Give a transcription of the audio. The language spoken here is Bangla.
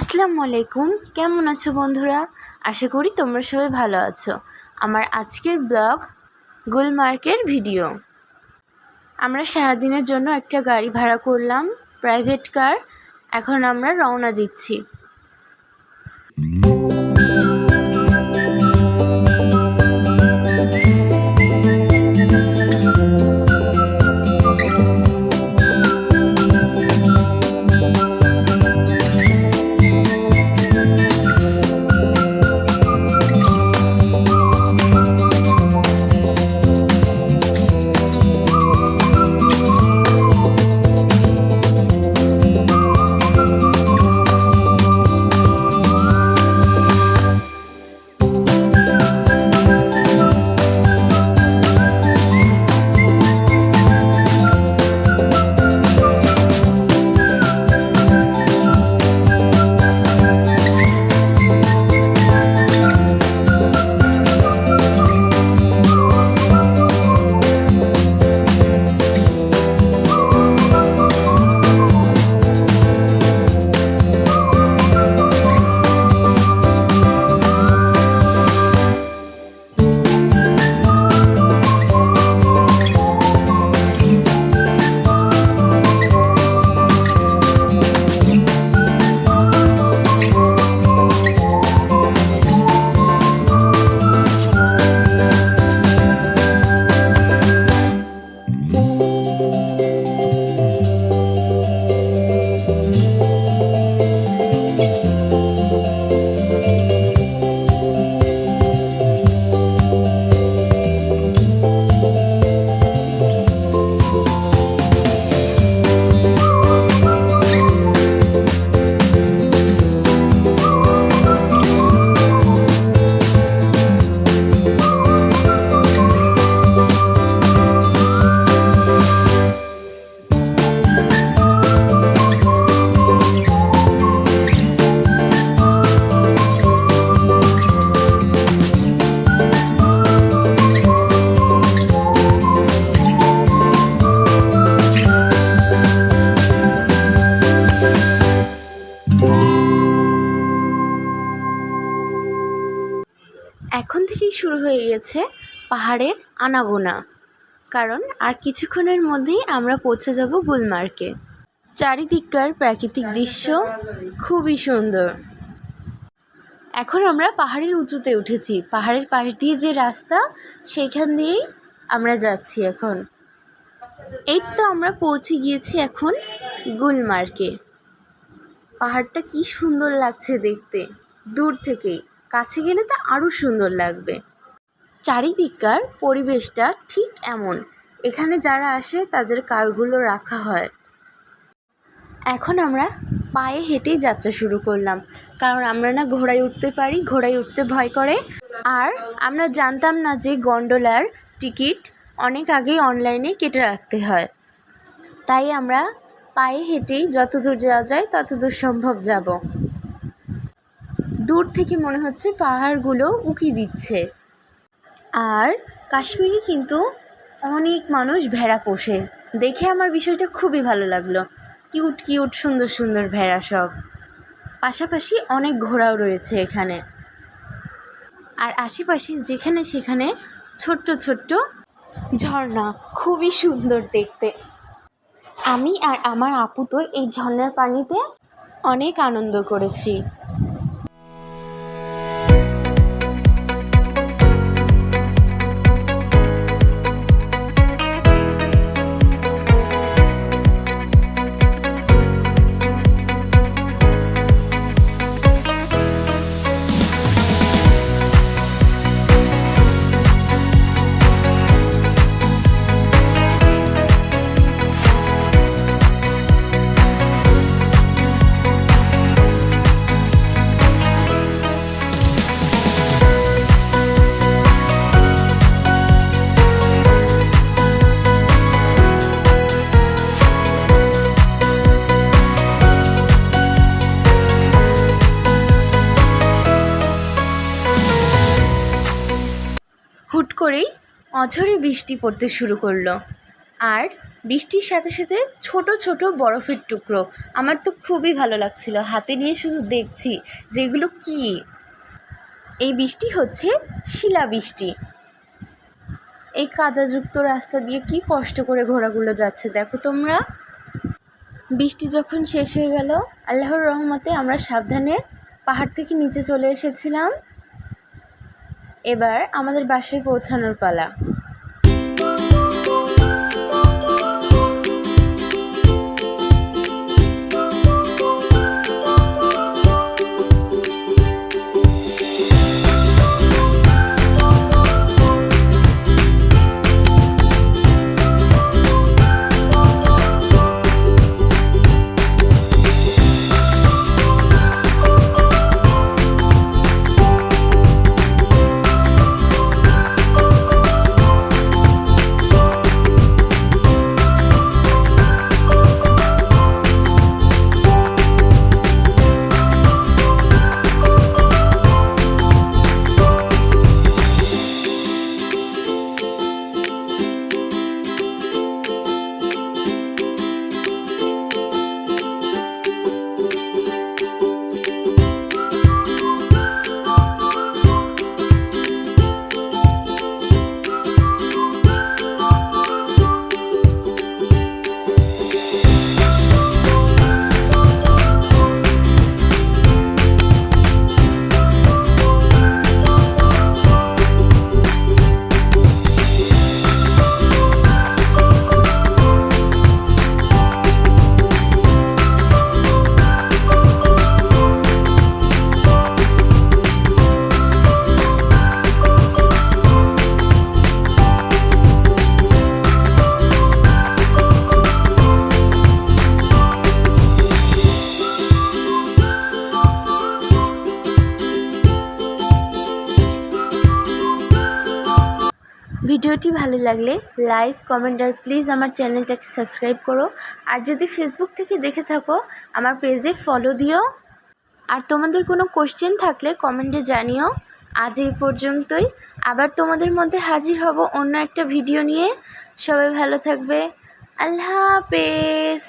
আসসালামু আলাইকুম। কেমন আছো বন্ধুরা? আশা করি তোমরা সবাই ভালো আছো। আমার আজকের ব্লগ গুলমার্কের ভিডিও। আমরা সারাদিনের জন্য একটা গাড়ি ভাড়া করলাম প্রাইভেট কার এখন আমরা রওনা দিচ্ছি। এখন থেকেই শুরু হয়ে গেছে পাহাড়ের আনাগোনা। কারণ আর কিছুক্ষণের মধ্যেই আমরা পৌঁছে যাব গুলমার্গে। চারিদিককার প্রাকৃতিক দৃশ্য খুবই সুন্দর। এখন আমরা পাহাড়ের উঁচুতে উঠেছি। পাহাড়ের পাশ দিয়ে যে রাস্তা, সেইখান দিয়েই আমরা যাচ্ছি এখন। এই তো আমরা পৌঁছে গিয়েছি এখন গুলমার্গে। পাহাড়টা কি সুন্দর লাগছে দেখতে। দূর থেকেই। কাছে গেলে তো আরও সুন্দর লাগবে। চারিদিককার পরিবেশটা ঠিক এমন। এখানে যারা আসে, তাদের কারগুলো রাখা হয়। এখন আমরা পায়ে হেঁটেই যাত্রা শুরু করলাম। কারণ আমরা না ঘোড়ায় উঠতে পারি, ঘোড়ায় উঠতে ভয় করে। আর আমরা জানতাম না যে গন্ডোলার টিকিট অনেক আগেই অনলাইনে কেটে রাখতে হয়। তাই আমরা পায়ে হেঁটেই যত দূর যাওয়া যায় তত দূর সম্ভব যাব। দূর থেকে মনে হচ্ছে পাহাড়গুলো উকি দিচ্ছে। আর কাশ্মীরি কিন্তু অনেক মানুষ ভেড়া পোষে। দেখে আমার বিষয়টা খুবই ভালো লাগল। কিউট কিউট, সুন্দর সুন্দর ভেড়া সব। পাশাপাশি অনেক ঘোড়াও রয়েছে এখানে। আর আশেপাশে যেখানে সেখানে ছোট্ট ছোট্ট ঝর্ণা, খুবই সুন্দর দেখতে। আমি আর আমার আপু তো এই ঝর্ণার পানিতে অনেক আনন্দ করেছি। অঝরে বৃষ্টি পড়তে শুরু করল। আর বৃষ্টির সাথে সাথে ছোট ছোট বরফের টুকরো। আমার তো খুবই ভালো লাগছিল। হাতে নিয়ে শুধু দেখছি যেগুলো কি। এই বৃষ্টি হচ্ছে শিলাবৃষ্টি এই কাদাযুক্ত রাস্তা দিয়ে কি কষ্ট করে ঘোড়াগুলো যাচ্ছে, দেখো তোমরা। বৃষ্টি যখন শেষ হয়ে গেল, আল্লাহর রহমতে আমরা সাবধানে পাহাড় থেকে নিচে চলে এসেছিলাম। এবার আমাদের বাসায় পৌঁছানোর পালা। ভিডিওটি ভালো লাগলে লাইক কমেন্ট আর প্লিজ আমার চ্যানেলটাকে সাবস্ক্রাইব করো। আর যদি ফেসবুক থেকে দেখে থাকো, আমার পেজে ফলো দিও। আর তোমাদের কোনো কোশ্চেন থাকলে কমেন্টে জানিও। আজ এই পর্যন্তই। আবার তোমাদের মধ্যে হাজির হব অন্য একটা ভিডিও নিয়ে। সবাই ভালো থাকবে। আল্লাহ হাফেজ।